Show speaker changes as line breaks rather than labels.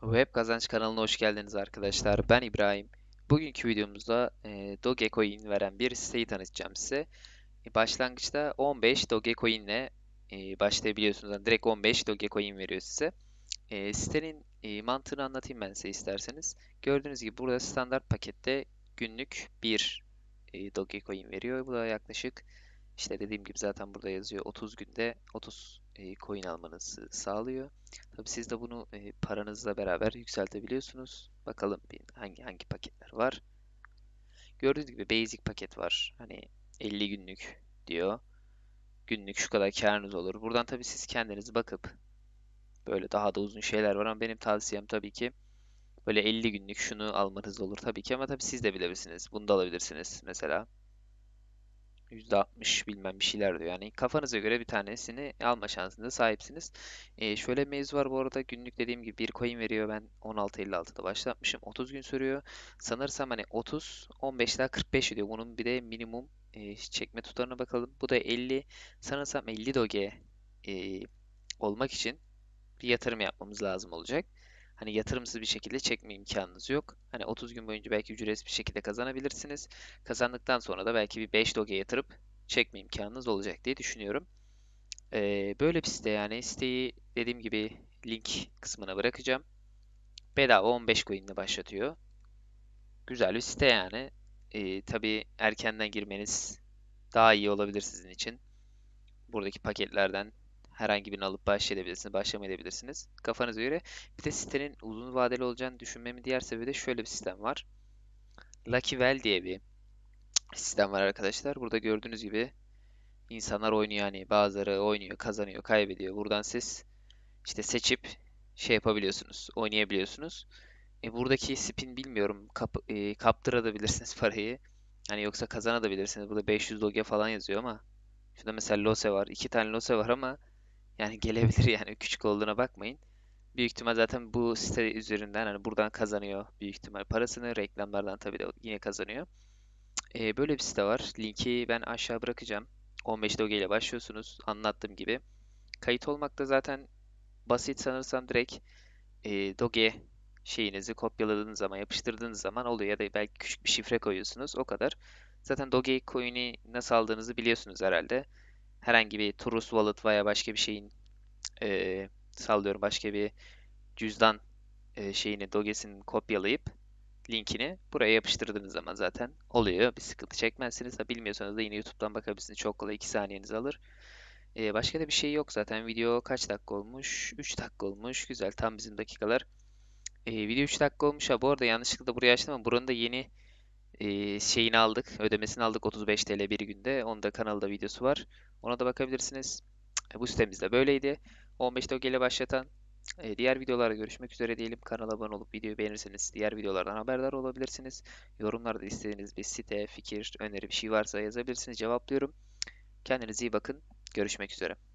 Web Kazanç kanalına hoş geldiniz arkadaşlar. Ben İbrahim. Bugünkü videomuzda e, Dogecoin veren bir siteyi tanıtacağım size. E, başlangıçta 15 Dogecoin ile e, başlayabiliyorsunuz. Yani direkt 15 Dogecoin veriyor size. E, sitenin e, mantığını anlatayım ben size isterseniz. Gördüğünüz gibi burada standart pakette günlük 1 e, Dogecoin veriyor. Bu da yaklaşık işte dediğim gibi zaten burada yazıyor 30 günde 30 e, coin almanızı sağlıyor. Tabii siz de bunu e, paranızla beraber yükseltebiliyorsunuz. Bakalım hangi hangi paketler var. Gördüğünüz gibi basic paket var. Hani 50 günlük diyor. Günlük şu kadar karınız olur. Buradan tabii siz kendiniz bakıp böyle daha da uzun şeyler var ama benim tavsiyem tabii ki böyle 50 günlük şunu almanız olur tabii ki ama tabii siz de bilebilirsiniz. Bunu da alabilirsiniz mesela. %60 bilmem bir şeyler diyor. Yani kafanıza göre bir tanesini alma şansında sahipsiniz. Ee, şöyle bir mevzu var bu arada. Günlük dediğim gibi bir coin veriyor. Ben 16.56'da başlatmışım. 30 gün sürüyor. Sanırsam hani 30, 15 daha 45 diyor. Bunun bir de minimum e, çekme tutarına bakalım. Bu da 50. Sanırsam 50 doge e, olmak için bir yatırım yapmamız lazım olacak. Hani yatırımsız bir şekilde çekme imkanınız yok. Hani 30 gün boyunca belki ücretsiz bir şekilde kazanabilirsiniz. Kazandıktan sonra da belki bir 5 doge yatırıp çekme imkanınız olacak diye düşünüyorum. Ee, böyle bir site yani. Siteyi dediğim gibi link kısmına bırakacağım. Bedava 15 coin ile başlatıyor. Güzel bir site yani. Ee, tabii erkenden girmeniz daha iyi olabilir sizin için. Buradaki paketlerden herhangi birini alıp başlayabilirsiniz, başlamayabilirsiniz. Kafanıza göre. Bir de sitenin uzun vadeli olacağını düşünmemin diğer sebebi de şöyle bir sistem var. Lucky Well diye bir sistem var arkadaşlar. Burada gördüğünüz gibi insanlar oynuyor yani bazıları oynuyor, kazanıyor, kaybediyor. Buradan siz işte seçip şey yapabiliyorsunuz, oynayabiliyorsunuz. E, buradaki spin bilmiyorum. Kap, e, kaptırabilirsiniz parayı. Hani yoksa kazanabilirsiniz. Burada 500 doge falan yazıyor ama şurada mesela Lose var. iki tane Lose var ama yani gelebilir yani küçük olduğuna bakmayın. Büyük ihtimal zaten bu site üzerinden hani buradan kazanıyor büyük ihtimal parasını. Reklamlardan tabii de yine kazanıyor. Ee, böyle bir site var. Linki ben aşağı bırakacağım. 15 doge ile başlıyorsunuz. Anlattığım gibi. Kayıt olmak da zaten basit sanırsam direkt e, doge şeyinizi kopyaladığınız zaman, yapıştırdığınız zaman oluyor. Ya da belki küçük bir şifre koyuyorsunuz. O kadar. Zaten Doge coin'i nasıl aldığınızı biliyorsunuz herhalde. Herhangi bir Trust Wallet veya başka bir şeyin e, sallıyorum başka bir cüzdan e, şeyini Doge'sini kopyalayıp linkini buraya yapıştırdığınız zaman zaten oluyor. Bir sıkıntı çekmezsiniz. Ha, bilmiyorsanız da yine YouTube'dan bakabilirsiniz. Çok kolay 2 saniyenizi alır. E, başka da bir şey yok zaten. Video kaç dakika olmuş? 3 dakika olmuş. Güzel. Tam bizim dakikalar. E, video 3 dakika olmuş. Ha bu arada yanlışlıkla buraya açtım ama buranın da yeni şeyini aldık. Ödemesini aldık 35 TL bir günde. Onun da kanalda videosu var. Ona da bakabilirsiniz. E, bu sitemizde böyleydi. 15 ile başlatan e, diğer videolarda görüşmek üzere diyelim. Kanala abone olup videoyu beğenirseniz diğer videolardan haberdar olabilirsiniz. Yorumlarda istediğiniz bir site, fikir, öneri bir şey varsa yazabilirsiniz. Cevaplıyorum. Kendinize iyi bakın. Görüşmek üzere.